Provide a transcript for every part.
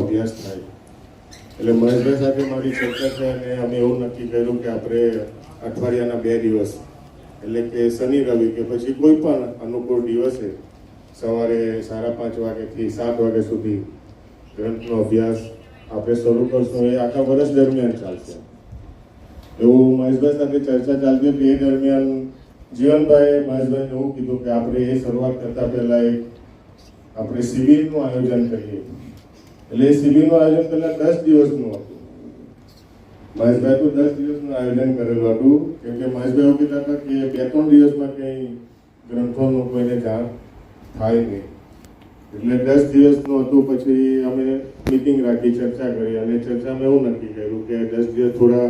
અભ્યાસ થાય. એટલે મહેશભાઈ સાથે મારી ચર્ચા છે અને અમે એવું નક્કી કર્યું કે આપણે અઠવાડિયાના બે દિવસ, એટલે કે શનિ રવિ કે પછી કોઈ પણ અનુકૂળ દિવસે સવારે સાડા પાંચ વાગ્યાથી સાત વાગ્યા સુધી ગ્રંથનો અભ્યાસ આપણે શરૂ કરશું. એ આખા વર્ષ દરમિયાન ચાલશે. એવું મહેશભાઈ સાથે ચર્ચા ચાલતી હતી. એ દરમિયાન જીવનભાઈએ મહેશભાઈને એવું કીધું કે આપણે એ શરૂઆત કરતા પહેલા એક આપણે શિબિરનું આયોજન કરીએ. એટલે એ શિબિરનું આયોજન પહેલા દસ દિવસનું હતું. મહેશભાઈ તો દસ દિવસનું આયોજન કરેલું હતું. કેમ કે મહેશભાઈ એવું કહેતા હતા કે બે ત્રણ દિવસમાં કંઈ ગ્રંથોનું કોઈને જાણ થાય નહીં. એટલે દસ દિવસનું હતું, પછી અમે મિટિંગ રાખી, ચર્ચા કરી અને ચર્ચામાં એવું નક્કી કર્યું કે દસ દિવસ થોડા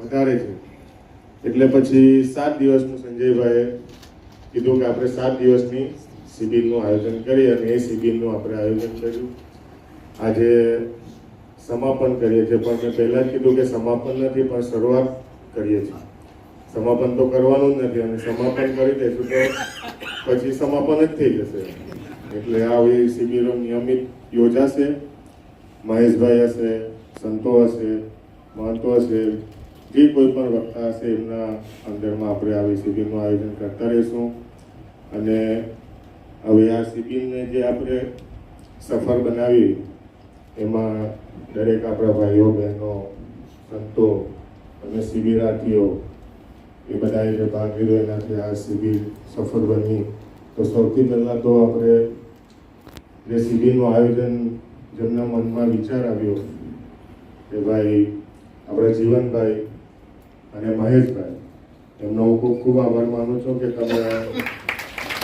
વધારે છે. એટલે પછી સાત દિવસનું સંજયભાઈએ કીધું કે આપણે સાત દિવસની શિબિરનું આયોજન કરીએ અને એ શિબિરનું આપણે આયોજન કર્યું. આજે સમાપન કરીએ છીએ. પણ મેં પહેલાં જ કીધું કે સમાપન નથી, પણ શરૂઆત કરીએ છીએ. સમાપન તો કરવાનું જ નથી અને સમાપન કરી દઈશું તો પછી સમાપન જ થઈ જશે. એટલે આવી શિબિરો નિયમિત યોજાશે. મહેશભાઈ હશે, સંતો હશે, મહંતો હશે, જે કોઈ પણ વક્તા હશે, એમના અંદરમાં આપણે આવી શિબિરનું આયોજન કરતા રહીશું. અને હવે આ શિબિરને જે આપણે સફળ બનાવી એમાં દરેક આપણા ભાઈઓ, બહેનો, સંતો અને શિબિરાર્થીઓ એ બધાએ જે ભાગ લીધો એનાથી આ શિબિર સફળ બની. તો સૌથી પહેલાં તો આપણે જે શિબિરનું આયોજન જેમના મનમાં વિચાર આવ્યો કે ભાઈ, આપણા જીવનભાઈ અને મહેશભાઈ. એમનો હું ખૂબ ખૂબ આભાર માનું છું કે તમે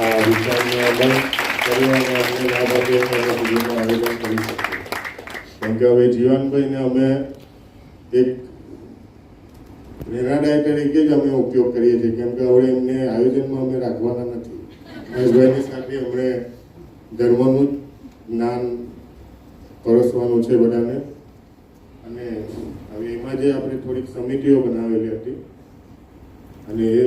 આ વિચારને અમલ કરવા માટે આ શિબિરનું આયોજન કરી શકીએ કેમ કે હવે જીવનભાઈને અમે એક પ્રેરણાદાય તરીકે જ અમે ઉપયોગ કરીએ છીએ. કેમ કે હવે એમને આયોજનમાં અમે રાખવાના નથી. મહેશભાઈની સાથે અમને ધર્મનું જ્ઞાન પરોસવાનું છે બધાને. અને હવે એમાં જે આપણે થોડીક સમિતિઓ બનાવેલી હતી. અને એ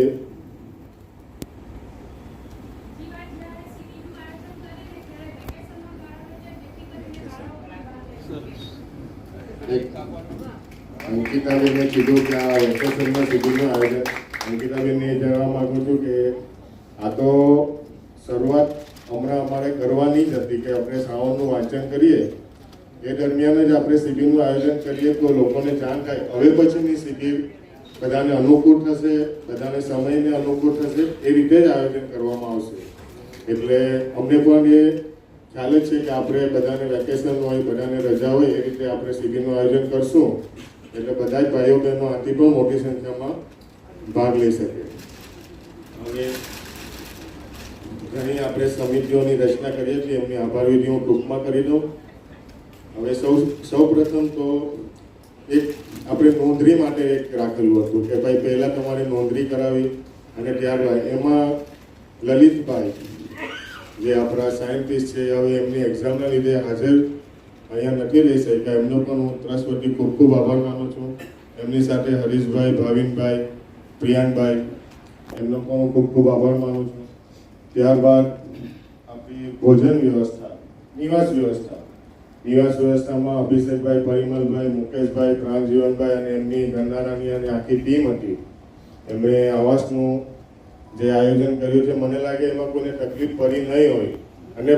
એક અંકિતાબેને કીધું કે આ વેકેશનમાં શિબિરનું આયોજન અંકિતાબેનને એ જણાવવા માગું છું કે આ તો શરૂઆત હમણાં અમારે કરવાની જ હતી કે આપણે શ્રાવણનું વાંચન કરીએ. એ દરમિયાન જ આપણે શિબિરનું આયોજન કરીએ તો લોકોને જાણ થાય. હવે પછીની શિબિર બધાને અનુકૂળ થશે, બધાને સમયને અનુકૂળ થશે, એ રીતે જ આયોજન કરવામાં આવશે. એટલે અમને પણ એ ખ્યાલ છે કે આપણે બધાને વેકેશન હોય, બધાને રજા હોય, એ રીતે આપણે શિબિરનું આયોજન કરશું. એટલે બધા જ ભાઈઓ બહેનો આથી પણ મોટી સંખ્યામાં ભાગ લઈ શકે. હવે ઘણી આપણે સમિતિઓની રચના કરીએ છીએ, એમની આભાર વિધિ હું ટૂંકમાં કરી દઉં. હવે સૌ સૌ પ્રથમ તો એક આપણે નોંધણી માટે એક રાખેલું હતું કે ભાઈ પહેલાં તમારે નોંધણી કરાવી અને ત્યારબાદ એમાં લલિતભાઈ, જે આપણા સાયન્ટિસ્ટ છે, હવે એમની એક્ઝામના લીધે હાજર અહીંયા નથી રહી શક્યા એમનો પણ હું વતી ખૂબ ખૂબ આભાર માનું છું. એમની સાથે હરીશભાઈ, ભાવિનભાઈ પ્રિયાંકભાઈ એમનો પણ હું ખૂબ ખૂબ આભાર માનું છું. ત્યારબાદ આપણી ભોજન વ્યવસ્થા, નિવાસ વ્યવસ્થા. નિવાસ વ્યવસ્થામાં અભિષેકભાઈ, પરિમલભાઈ, મુકેશભાઈ, પ્રાણજીવનભાઈ અને એમની ગંગારાની અને આખી ટીમ હતી. એમણે આવાસનું જે આયોજન કર્યું છે, મને લાગે એમાં કોઈને તકલીફ પડી નહીં હોય. અને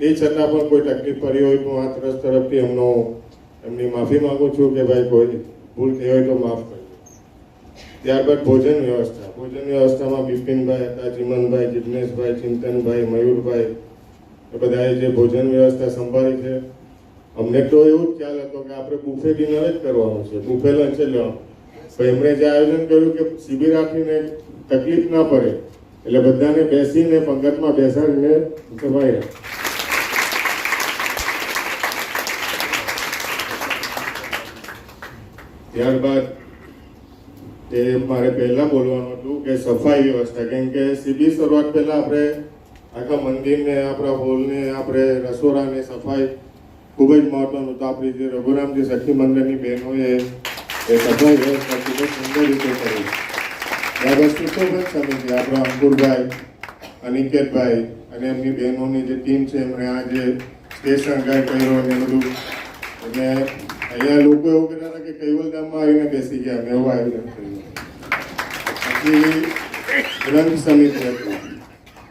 એ છતાં પણ કોઈ તકલીફ પડી હોય તો આ ટ્રસ્ટ તરફથી એમનો, એમની માફી માંગુ છું કે ભાઈ કોઈ ભૂલ થઈ હોય તો માફ કરજો. ત્યારબાદ ભોજન વ્યવસ્થા. ભોજન વ્યવસ્થામાં બિપિનભાઈ હતા, ચિમનભાઈ જિજ્ઞેશભાઈ ચિંતનભાઈ, મયુરભાઈ, એ બધાએ જે ભોજન વ્યવસ્થા સંભાળી છે. અમને તો એવું જ ખ્યાલ હતો કે આપણે બુફે ડિનર જ કરવાનું છે, બુફે લંચ જ લેવાનું. પણ એમણે જે આયોજન કર્યું કે શિબિર રાખીને તકલીફ ના પડે, એટલે બધાને બેસીને પંગતમાં બેસાડીને જમાઈ ત્યારબાદ તે મારે પહેલા બોલવાનું હતું કે સફાઈ વ્યવસ્થા, કેમ કે સીધી શરૂઆત પહેલા આપણે આખા મંદિરને, આપણા હોલને, આપણે રસોડાને સફાઈ ખૂબ જ મહત્વનું તો આપણી જે રઘુરામજી સખી મંડળની બહેનોએ એ સફાઈ વ્યવસ્થા ખૂબ જ સુંદર રીતે કરી. ત્યારબાદ સુશોભન સમિતિ આપણા અંકુરભાઈ, અનિકેતભાઈ અને એમની બહેનોની જે ટીમ છે, એમણે આ જે સ્ટેજ શણગાર કર્યો અને બધું. એટલે અહીંયા લોકો એવું કહેતા હતા કે કૈવલ ગામમાં આવીને બેસી ગયા અમે એવું આયોજન કર્યું. પછી ગ્રંથ સમિતિ હતી.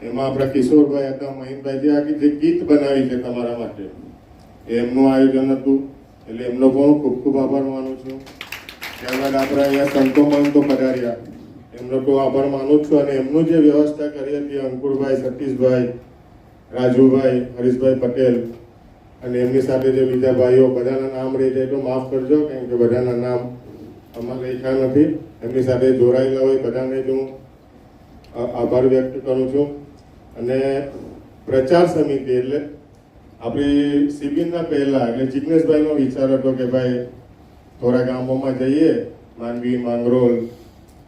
એમાં આપણા કિશોરભાઈ હતા મહિનભાઈ જે આખી જે ગીત બનાવી છે તમારા માટે. એમનું આયોજન હતું, એટલે એમનો પણ ખૂબ ખૂબ આભાર માનું છું. ત્યારબાદ આપણે અહીંયા સંતો મહંતો પધાર્યા. એમનો તો આભાર માનું છું અને એમનું જે વ્યવસ્થા કરી હતી અંકુરભાઈ, સતીશભાઈ, રાજુભાઈ, હરીશભાઈ પટેલ અને એમની સાથે જે બીજા ભાઈઓ બધાના નામ રહી જાય તો માફ કરજો, કેમ કે બધાના નામ અમારે લખ્યા નથી. એમની સાથે જોડાયેલા હોય બધાને જ હું આભાર વ્યક્ત કરું છું. અને પ્રચાર સમિતિ એટલે આપણી શિબિરના પહેલા એટલે જિજ્ઞેશભાઈનો વિચાર હતો કે ભાઈ, થોડા ગામોમાં જઈએ, માંડવી માંગરોલ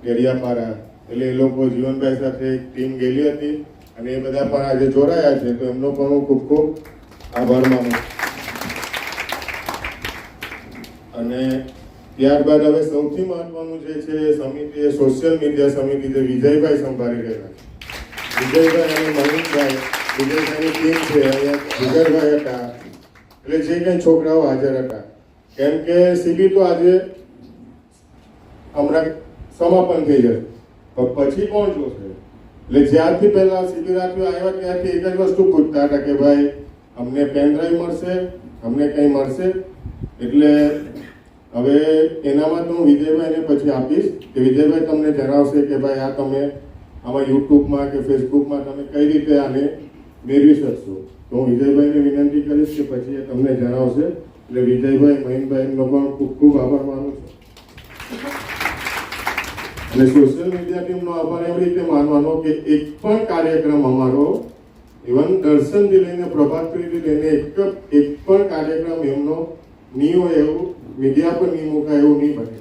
ગેરિયાપારા, એટલે એ લોકો જીવનભાઈ સાથે એક ટીમ ગયેલી હતી અને એ બધા પણ આજે જોડાયા છે, તો એમનો પણ હું ખૂબ ખૂબ આભાર માનું. અને ત્યારબાદ હવે સૌથી મહત્વનું જે છે સમિતિ, એ સોશિયલ મીડિયા સમિતિ જે વિજયભાઈ સંભાળી રહ્યા વિજયભાઈ અને મહિનભાઈ વિજયભાઈની ટીમ છે, અહીંયા વિજયભાઈ હતા. એટલે જે કંઈ છોકરાઓ હાજર હતા. કેમ કે સીબી તો આજે હમણાં સમાપન થઈ જશે. પછી કોણ જોશે? એટલે જ્યારથી પહેલા શિબિરાર્થીઓ આવ્યા ત્યારથી એક જ વસ્તુ પૂછતા હતા કે ભાઈ અમને પેન ડ્રાઈવ મળશે, અમને કંઈ મળશે, એટલે હવે એનામાં તો હું વિજયભાઈને પછી આપીશ કે વિજયભાઈ તમને જણાવશે કે ભાઈ આ તમે આમાં યુટ્યુબમાં કે ફેસબુકમાં તમે કઈ રીતે આને મેળવી શકશો. તો હું વિજયભાઈને વિનંતી કરીશ કે પછી એ તમને જણાવશે. એટલે વિજયભાઈ મહિનભાઈનો પણ ખૂબ ખૂબ આભાર માનું છું. અને સોશિયલ મીડિયા ટીમનો આભાર એવી રીતે માનવાનો કે એક પણ કાર્યક્રમ અમારો ઇવન દર્શનથી લઈને પ્રભાતથી લઈને એક એક પણ કાર્યક્રમ એમનો નહીં હોય એવું મીડિયા પર નહીં મૂકાય એવું નહીં બને.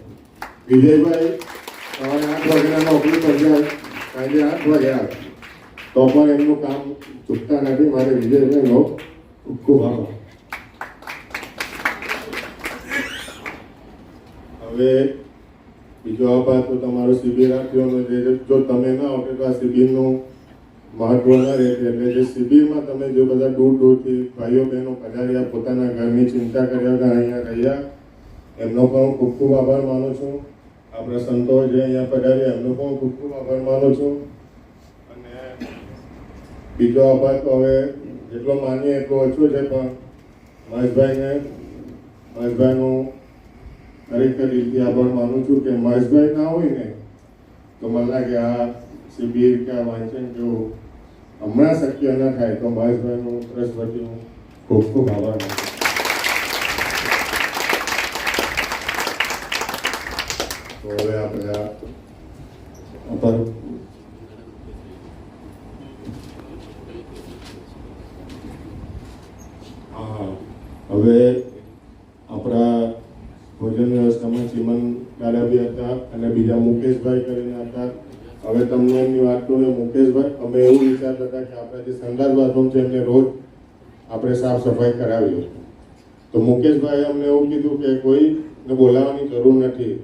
વિજયભાઈ સવારે આઠ વાગ્યાના નોકરી પર જાય સાંજે આઠ વાગે આવે. તો પણ એમનું કામ ચૂકતા નથી. મારે વિજયભાઈનો ખૂબ આભાર. હવે બીજો આભાર તો તમારો શિબિરાર્થીઓનો જે જો તમે ના આવતે તો આ શિબિરનું મહત્વ ના રહે એટલે જે શિબિરમાં તમે જો બધા દૂર દૂરથી ભાઈઓ, બહેનો, પધાર્યા, પોતાના ઘરની ચિંતા કર્યા વગર અહીંયા રહ્યા, એમનો પણ હું ખૂબ ખૂબ આભાર માનું છું. આપણા સંતો જે અહીંયા પધાર્યા, એમનો પણ ખૂબ ખૂબ આભાર માનું છું. અને બીજો આભાર તો હવે જેટલો માનીએ એટલો ઓછો છે, પણ મહેશભાઈને, મહેશભાઈનું ખરેખર દિલથી આભાર માનું છું કે મહેશભાઈ ના હોય ને, તો મને લાગે આ શિબિર કે આ વાંચન જેવું હમણાં શક્ય ન થાય તો મહેશભાઈનું નું વતી હું ખૂબ ખૂબ આભાર. તો હવે આપણે આ હવે આપણા ભોજન વ્યવસ્થામાં ચીમન દાદાબી હતા અને બીજા મુકેશભાઈ કરીને હતા. હવે તમને એમની વાત કરું એ મુકેશભાઈ, અમે એવું વિચારતા હતા કે આપણા જે સંડાસ બાથરૂમ છે એમને રોજ આપણે સાફ સફાઈ કરાવીએ. તો મુકેશભાઈ અમને એવું કીધું કે કોઈને બોલાવવાની જરૂર નથી.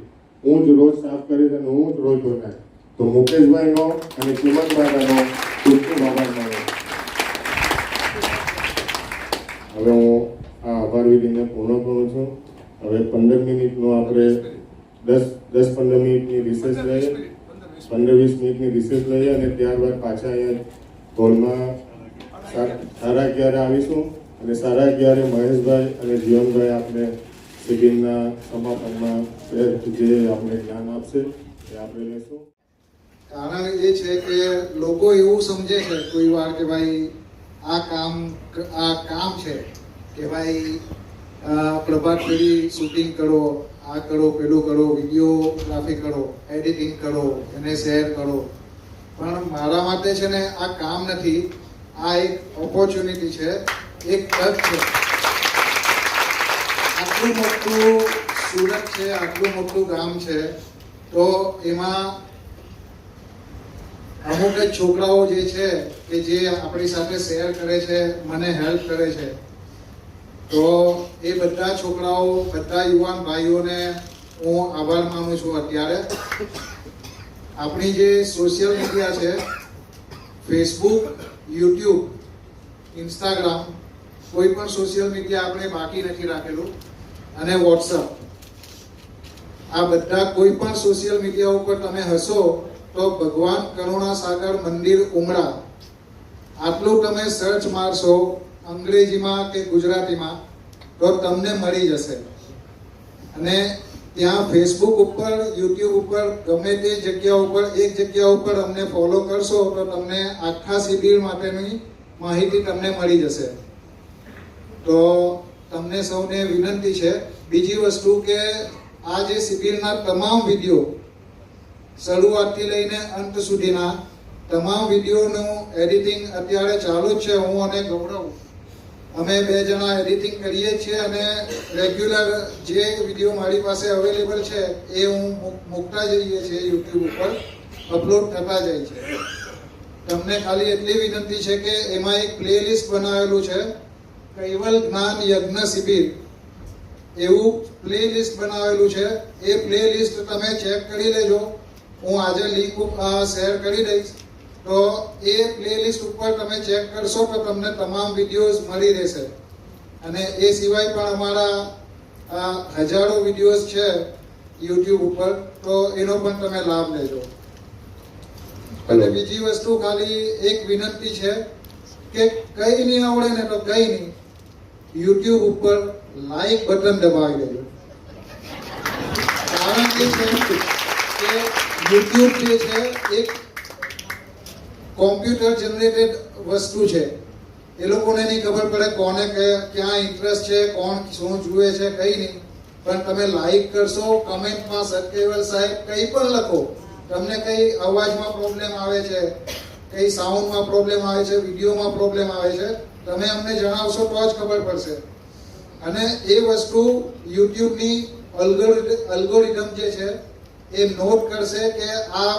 હું જ રોજ સાફ કરીશ અને હું જ રોજ ધોઈ તો તો મુકેશભાઈનો અને દાદાનો ખૂબ ખૂબ આભાર માનો હવે હું આ આભાર વિધિને પૂર્ણ કરું છું. હવે પંદર મિનિટનો આપણે દસ દસ પંદર મિનિટની રિસેસ લઈએ પંદર વીસ મિનિટની રિસેસ લઈએ અને ત્યારબાદ પાછા અહીંયા હોલમાં સાડા અગિયારે આવીશું. અને સાડા અગિયારે મહેશભાઈ અને જીવનભાઈ આપણે શિબિરના સમાપનમાં જે આપણે જ્ઞાન આપશે એ આપણે લેશું. કારણ એ છે કે લોકો એવું સમજે છે કોઈ વાર કે ભાઈ આ કામ આ કામ છે કે ભાઈ પ્રભાત ફેરી શૂટિંગ કરો આ કરો, પેલું કરો વિડીયોગ્રાફી કરો, એડિટિંગ કરો, એને શેર કરો. પણ મારા માટે છે ને આ કામ નથી. આ એક ઓપોર્ચ્યુનિટી છે, એક તક છે. આટલું મોટું સુરત છે, આટલું મોટું ગામ છે, તો એમાં અમુક જ છોકરાઓ જે છે, કે જે આપણી સાથે શેર કરે છે, મને હેલ્પ કરે છે તો એ બધા છોકરાઓ, બધા યુવાન ભાઈઓને હું આભાર માનું છું અત્યારે. આપણી જે સોશિયલ મીડિયા છે ફેસબુક યુટ્યુબ ઇન્સ્ટાગ્રામ કોઈ પણ સોશિયલ મીડિયા આપણે બાકી નથી રાખેલું. અને વોટ્સઅપ આ બધા કોઈ પણ સોશિયલ મીડિયા ઉપર તમે હશો, તો ભગવાન કરુણા સાગર મંદિર ઉમરા આટલું તમે સર્ચ મારશો અંગ્રેજીમાં કે ગુજરાતીમાં, તો તમને મળી જશે. અને ત્યાં ફેસબુક ઉપર યુટ્યુબ ઉપર, ગમે તે જગ્યા ઉપર, એક જગ્યા ઉપર અમને ફોલો કરશો, તો તમને આખા શિબિર માટેની માહિતી તમને મળી જશે. તો તમને સૌને વિનંતી છે, બીજી વસ્તુ કે આ જે શિબિરના તમામ વીડિયો, શરૂઆતથી લઈને અંત સુધીના તમામ વિડીયોનું એડિટિંગ અત્યારે ચાલુ જ છે, હું અને ગૌરવ. અમે બે જણા એડિટિંગ કરીએ છીએ અને રેગ્યુલર જે વીડિયો મારી પાસે અવેલેબલ છે, એ હું મૂકતા જઈએ છીએ યુટ્યુબ ઉપર અપલોડ થતા જાય છે. તમને ખાલી એટલી વિનંતી છે કે એમાં એક પ્લેલિસ્ટ બનાવેલું છે, કૈવલ જ્ઞાન યજ્ઞ શિબિર. એવું પ્લેલિસ્ટ બનાવેલું છે, એ પ્લેલિસ્ટ તમે ચેક કરી લેજો. હું આજે લિંક શેર કરી દઈશ. તો એ પ્લેલિસ્ટ ઉપર તમે ચેક કરશો તો તમને તમામ વિડીયોઝ મળી રહેશે. અને એ સિવાય પણ અમારા આ હજારો વિડીયોઝ છે યુટ્યુબ ઉપર તો એનો પણ તમે લાભ લેજો. અને બીજી વસ્તુ ખાલી એક વિનંતી છે કે કઈ નહીં આવડે ને તો કઈ નહીં યુટ્યુબ ઉપર લાઈક બટન દબાવી દેજો. કારણ કે યુટ્યુબ જે છે એક કોમ્પ્યુટર જનરેટેડ વસ્તુ છે. એ લોકોને નહીં ખબર પડે કોને ક્યાં ઇન્ટરેસ્ટ છે, કોણ શું જુએ છે, કઈ નહીં. પણ તમે લાઈક કરશો, કમેન્ટમાં સત્યવર સાહેબ કંઈ પણ લખો, તમને કઈ અવાજમાં પ્રોબ્લેમ આવે છે, કઈ સાઉન્ડમાં પ્રોબ્લેમ આવે છે, વિડીયોમાં પ્રોબ્લેમ આવે છે, તમે અમને જણાવશો તો જ ખબર પડશે. અને એ વસ્તુ યુટ્યુબની અલ્ગોરિધમ જે છે એ નોટ કરશે કે આ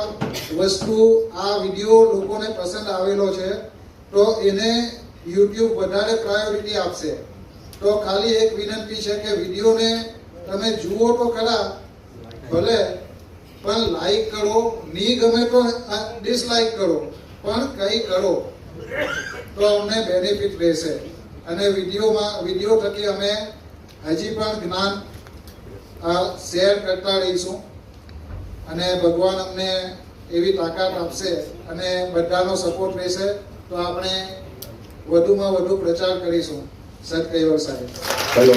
વસ્તુ, આ વીડિયો લોકોને પસંદ આવેલો છે, તો એને યુટ્યુબ વધારે પ્રાયોરિટી આપશે. તો ખાલી એક વિનંતી છે કે વિડીયોને તમે જુઓ તો ખરા, ભલે, પણ લાઈક કરો. નહીં ગમે તો ડિસલાઈક કરો, પણ કંઈ કરો, તો અમને બેનિફિટ રહેશે. અને વિડીયોમાં, વીડિયો થકી અમે હજી પણ જ્ઞાન શેર કરતા રહીશું. અને ભગવાન અમને એવી તાકાત આપશે અને બધાનો સપોર્ટ રહેશે, તો આપણે વધુમાં વધુ પ્રચાર કરીશું. સત સાહેબ. હલો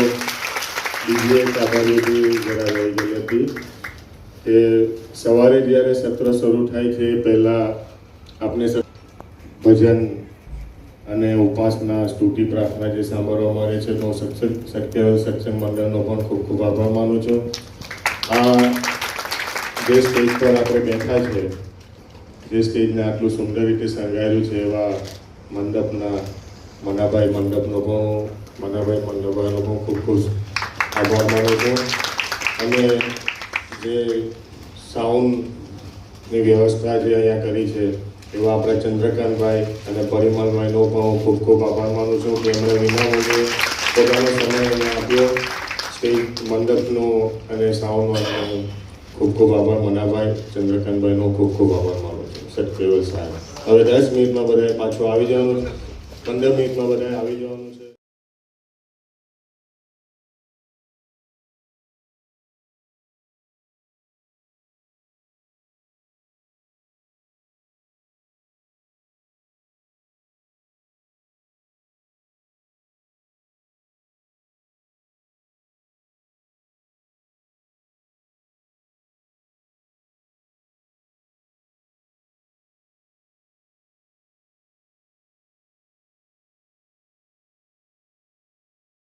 બીજી કે સવારે જ્યારે સત્ર શરૂ થાય છે, પહેલાં આપણે ભજન અને ઉપાસના, સ્તુતિ, પ્રાર્થના જે સાંભળવા મળે છે તો સત્સંગ સત્ય સત્સંગ મંડળનો પણ ખૂબ ખૂબ આભાર માનું છું. આ જે સ્ટેજ પર આપણે બેઠા છે જે સ્ટેજને આટલું સુંદર રીતે શણગાર્યું છે એવા મંડપના, મનાભાઈ મંડપનો પણ મનાભાઈ મંડપભાઈનો પણ ખૂબ ખૂબ આભાર માનું છું. અને જે સાઉન્ડની વ્યવસ્થા જે અહીંયા કરી છે, એવા આપણા ચંદ્રકાંતભાઈ અને પરિમલભાઈનો પણ હું ખૂબ ખૂબ આભાર માનું છું કે એમણે વિનામૂલ્યે પોતાનો સમય આપ્યો. સ્ટેજ મંડપનો અને સાઉન્ડવાળાનો હું ખૂબ ખૂબ આભાર મનાભાઈ ચંદ્રકાંતભાઈનો ખૂબ ખૂબ આભાર માનું છું સત્યવેલ સાહેબ હવે દસ મિનિટમાં બધાએ પાછું આવી જવાનું છે પંદર મિનિટમાં બધાએ આવી જવાનું છે